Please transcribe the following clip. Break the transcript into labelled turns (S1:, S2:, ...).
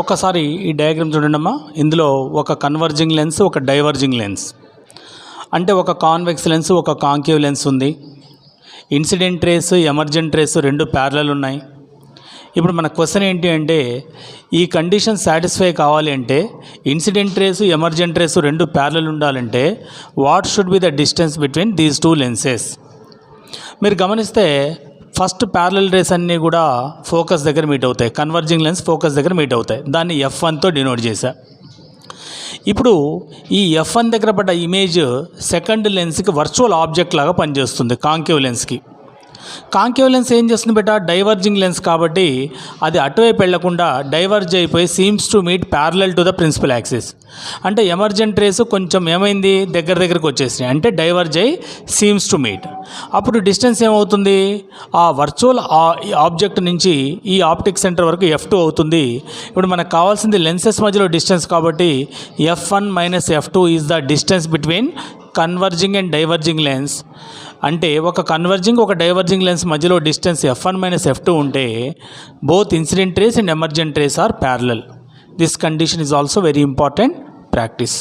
S1: ఒకసారి ఈ డయాగ్రామ్ చూడండి అమ్మా. ఇందులో ఒక కన్వర్జింగ్ లెన్స్ ఒక డైవర్జింగ్ లెన్స్ అంటే ఒక కాన్వెక్స్ లెన్స్ ఒక కాంకేవ్ లెన్స్ ఉంది. ఇన్సిడెంట్ రేస్ ఎమర్జెంట్ రేస్ రెండు ప్యారలల్ ఉన్నాయి. ఇప్పుడు మన క్వశ్చన్ ఏంటి అంటే ఈ కండిషన్ సాటిస్ఫై కావాలి అంటే ఇన్సిడెంట్ రేసు ఎమర్జెంట్ రేసు రెండు ప్యారలల్ ఉండాలంటే what should be the distance between these two lenses మీరు గమనిస్తే ఫస్ట్ ప్యారల్ రేస్ అన్నీ కూడా ఫోకస్ దగ్గర మీట్ అవుతాయి. కన్వర్జింగ్ లెన్స్ ఫోకస్ దగ్గర మీట్ అవుతాయి. దాన్ని ఎఫ్ వన్తో డినోట్ చేశా. ఇప్పుడు ఈ ఎఫ్ వన్ దగ్గర పడ్డ ఇమేజ్ సెకండ్ లెన్స్కి వర్చువల్ ఆబ్జెక్ట్ లాగా పనిచేస్తుంది కాంకేవ్ లెన్స్కి కాంకేవ్ లెన్స్ ఏం చేస్తుంది బెట? డైవర్జింగ్ లెన్స్ కాబట్టి అది అటువైపు వెళ్ళకుండా డైవర్జ్ అయిపోయి seems to meet parallel to the principal axis అంటే ఎమర్జెంట్ రేస్ కొంచెం ఏమైంది? దగ్గర దగ్గరకు వచ్చేసినాయి. అంటే డైవర్జ్ అయ్యి సీమ్స్ టు మీట్ అప్పుడు డిస్టెన్స్ ఏమవుతుంది? ఆ వర్చువల్ ఆబ్జెక్ట్ నుంచి ఈ ఆప్టిక్ సెంటర్ వరకు ఎఫ్ టూ అవుతుంది. ఇప్పుడు మనకు కావాల్సింది లెన్సెస్ మధ్యలో డిస్టెన్స్ కాబట్టి F one minus F two is the distance between converging and diverging lens అంటే ఒక కన్వర్జింగ్ ఒక డైవర్జింగ్ లెన్స్ మధ్యలో distance F one minus F two ఉంటే both incident rays and emergent rays are parallel this condition is also very important practice